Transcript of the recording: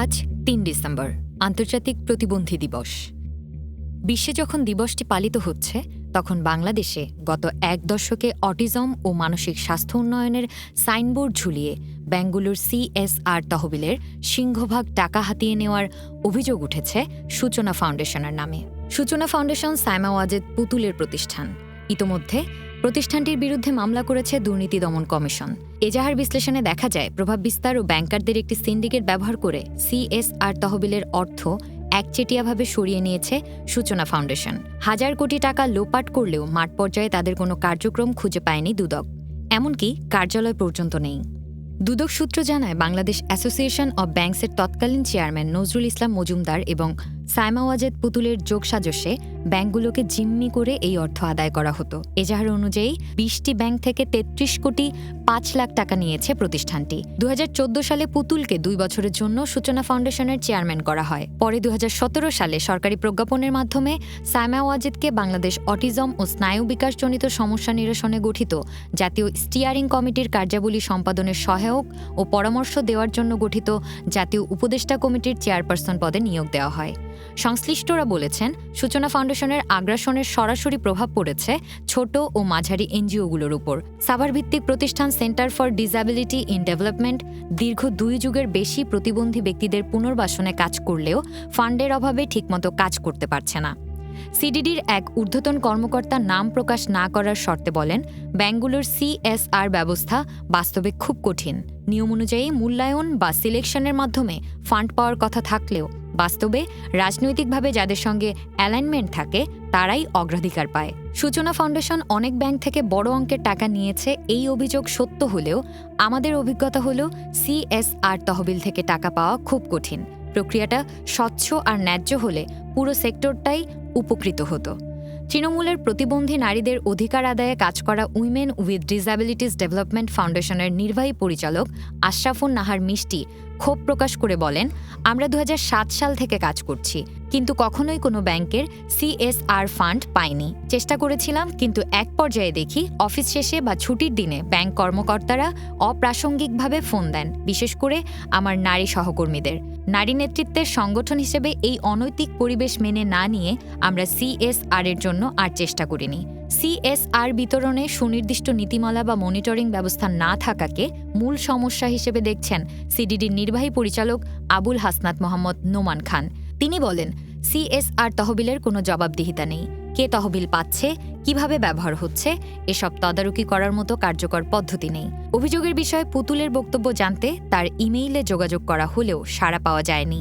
আজ তিন ডিসেম্বর, আন্তর্জাতিক প্রতিবন্ধী দিবস। বিশ্বে যখন দিবসটি পালিত হচ্ছে, তখন বাংলাদেশে গত এক দশকে অটিজম ও মানসিক স্বাস্থ্য উন্নয়নের সাইনবোর্ড ঝুলিয়ে ব্যাঙ্গুলোর সিএসআর তহবিলের সিংহভাগ টাকা হাতিয়ে নেওয়ার অভিযোগ উঠেছে সূচনা ফাউন্ডেশনের নামে। সূচনা ফাউন্ডেশন সাইমা ওয়াজেদ পুতুলের প্রতিষ্ঠান। ইতোমধ্যে প্রতিষ্ঠানটির বিরুদ্ধে মামলা করেছে দুর্নীতি দমন কমিশন। এজাহার বিশ্লেষণে দেখা যায়, প্রভাব বিস্তার ও ব্যাংকারদের একটি সিন্ডিকেট ব্যবহার করে সিএসআর তহবিলের অর্থ একচেটিয়াভাবে সরিয়ে নিয়েছে সূচনা ফাউন্ডেশন। হাজার কোটি টাকা লোপাট করলেও মাঠ পর্যায়ে তাদের কোনো কার্যক্রম খুঁজে পায়নি দুদক। এমনকি কার্যালয় পর্যন্ত নেই। দুদক সূত্র জানায়, বাংলাদেশ অ্যাসোসিয়েশন অব ব্যাংকসের তৎকালীন চেয়ারম্যান নজরুল ইসলাম মজুমদার এবং সাইমা ওয়াজেদ পুতুলের যোগসাজশে ব্যাংকগুলোকে জিম্মি করে এই অর্থ আদায় করা হতো। এজাহার অনুযায়ী, বিশটি ব্যাংক থেকে তেত্রিশ কোটি পাঁচ লাখ টাকা নিয়েছে প্রতিষ্ঠানটি। দু হাজার চোদ্দ সালে পুতুলকে দুই বছরের জন্য সূচনা ফাউন্ডেশনের চেয়ারম্যান করা হয়। পরে দুহাজার সতেরো সালে সরকারি প্রজ্ঞাপনের মাধ্যমে সাইমা ওয়াজেদকে বাংলাদেশ অটিজম ও স্নায়ু বিকাশজনিত সমস্যা নিরসনে গঠিত জাতীয় স্টিয়ারিং কমিটির কার্যাবলী সম্পাদনের সহায়ক ও পরামর্শ দেওয়ার জন্য গঠিত জাতীয় উপদেষ্টা কমিটির চেয়ারপারসন পদে নিয়োগ দেওয়া হয়। সংশ্লিষ্টরা বলেছেন, সূচনা ফাউন্ডেশনের আগ্রাসনের সরাসরি প্রভাব পড়েছে ছোট ও মাঝারি এনজিওগুলোর উপর। সাভার ভিত্তিক প্রতিষ্ঠান centre for disability in development দীর্ঘ দুই যুগের বেশি প্রতিবন্ধী ব্যক্তিদের পুনর্বাসনে কাজ করলেও ফান্ডের অভাবে ঠিকমতো কাজ করতে পারছে না। সিডিডির এক ঊর্ধ্বতন কর্মকর্তা নাম প্রকাশ না করার শর্তে বলেন ব্যাঙ্কগুলোর সিএসআর ব্যবস্থা বাস্তবে খুব কঠিন। নিয়ম অনুযায়ী মূল্যায়ন বা সিলেকশনের মাধ্যমে ফান্ড পাওয়ার কথা থাকলেও বাস্তবে রাজনৈতিকভাবে যাদের সঙ্গে অ্যালাইনমেন্ট থাকে, তারাই অগ্রাধিকার পায়। সূচনা ফাউন্ডেশন অনেক ব্যাংক থেকে বড় অঙ্কের টাকা নিয়েছে। এই অভিযোগ সত্য হলেও, আমাদের অভিজ্ঞতা হলো, সিএসআর তহবিল থেকে টাকা পাওয়া খুব কঠিন। প্রক্রিয়াটা স্বচ্ছ আর ন্যায্য হলে পুরো সেক্টরটাই উপকৃত হতো। তৃণমূলের প্রতিবন্ধী নারীদের অধিকার আদায়ে কাজ করা উইমেন উইথ ডিসএবিলিটিস ডেভেলপমেন্ট ফাউন্ডেশনের নির্বাহী পরিচালক আশরাফুন নাহার মিষ্টি ক্ষোভ প্রকাশ করে বলেন, আমরা দু হাজার সাত সাল থেকে কাজ করছি, কিন্তু কখনোই কোনো ব্যাংকের সিএসআর ফান্ড পাইনি। চেষ্টা করেছিলাম, কিন্তু এক পর্যায়ে দেখি অফিস শেষে বা ছুটির দিনে ব্যাংক কর্মকর্তারা অপ্রাসঙ্গিকভাবে ফোন দেন, বিশেষ করে আমার নারী সহকর্মীদের। নারী নেতৃত্বের সংগঠন হিসেবে এই অনৈতিক পরিবেশ মেনে না নিয়ে আমরা সিএসআর এর জন্য আর চেষ্টা করিনি। সিএসআর বিতরণে সুনির্দিষ্ট নীতিমালা বা মনিটরিং ব্যবস্থা না থাকাকে মূল সমস্যা হিসেবে দেখছেন সিডিডির নির্বাহী পরিচালক আবুল হাসনাত মোহাম্মদ নোমান খান। তিনি বলেন, সিএসআর তহবিলের কোনো জবাবদিহিতা নেই। কে তহবিল পাচ্ছে, কীভাবে ব্যবহার হচ্ছে, এসব তদারকি করার মতো কার্যকর পদ্ধতি নেই। অভিযোগের বিষয়ে পুতুলের বক্তব্য জানতে তার ইমেইলে যোগাযোগ করা হলেও সাড়া পাওয়া যায়নি।